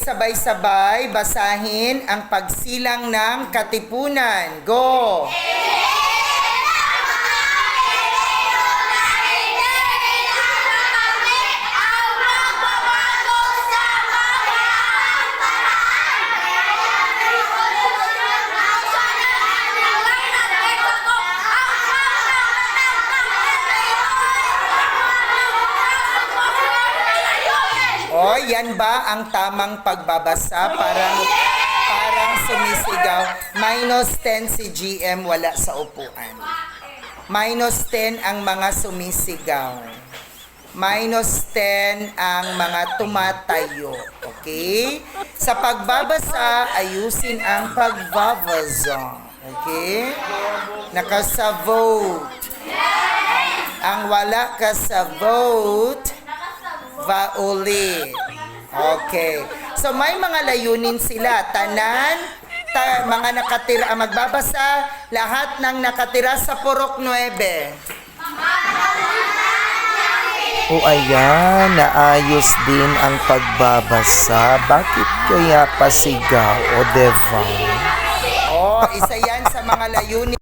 sabay-sabay basahin ang pagsilang ng katipunan. Go! O, yan ba ang tamang pagbabasa? Parang, parang sumisigaw. Minus 10 si GM, wala sa upuan. Minus 10 ang mga sumisigaw. Minus 10 ang mga tumatayo. Okay? Sa pagbabasa, ayusin ang pagbabasa. Okay? Nakasa vote. Ang wala ka sa vote, Vauli. Okay. So may mga layunin sila. Tanan, ta, mga nakatira, ang magbabasa, lahat ng nakatira sa Purok 9. O ayan, naayos din ang pagbabasa. Bakit kaya pasigaw o diba? Oh, isa yan sa mga layunin